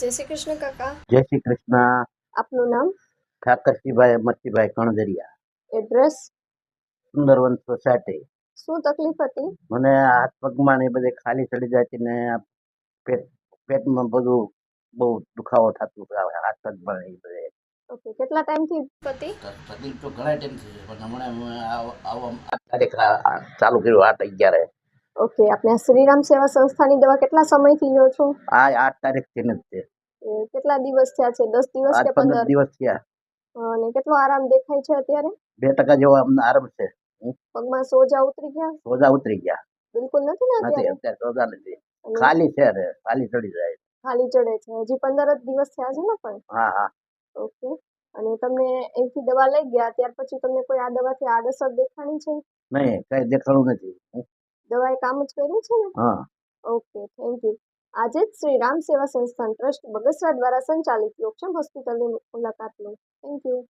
જય શ્રી કૃષ્ણ કાકા. જય શ્રી કૃષ્ણ. આપનું નામ? Thakarsinhbhai Amarsinhbhai Kanjariya address Sundarvan society. શું તકલીફ હતી? મને હાથ પગમાં ને એ બધે ખાલી ચડી જાય છે ને પેટ પેટમાં બધું બહુ દુખાવો થતું હાથ પગમાં ને એ બધે. ઓકે કેટલા ટાઈમથી હતી તકલીફ તો ઘણા ટાઈમથી છે પણ હમણાં આ ચાલુ કર્યું આઠ અગિયારે. ઓકે આપણે શ્રીરામ સેવા સંસ્થાની દવા કેટલા સમયથી લો છો? આ આઠ તારીખથી જ છે કેટલા દિવસ થયા છે? દસ દિવસ કે પંદર દિવસ થયા. અને કેટલો આરામ દેખાય છે અત્યારે? બે ટકા જેવો અમને આરામ છે. પગમાં સોજા ઉતરી ગયા? સોજા ઉતરી ગયા. બિલકુલ નથી ને અત્યારે? અત્યારે સોજા નથી. ખાલી છે રે ખાલી ચડી જાય. ખાલી ચડે છે. હજી પંદર જ દિવસ થયા છે ને પણ? હા હા. ઓકે અને તમને અહીંથી દવા લઈ ગયા ત્યાર પછી તમને કોઈ આ દવાથી આડઅસર દેખાણી છે? નહીં કઈ દેખાણું નથી. દવાએ કામ જ કર્યું છે ને? હા. ઓકે થેન્ક યુ આજે જ શ્રી રામ સેવા સંસ્થાન ટ્રસ્ટ બગસરા દ્વારા સંચાલિત યોગક્ષમ હોસ્પિટલની મુલાકાત લો. Thank you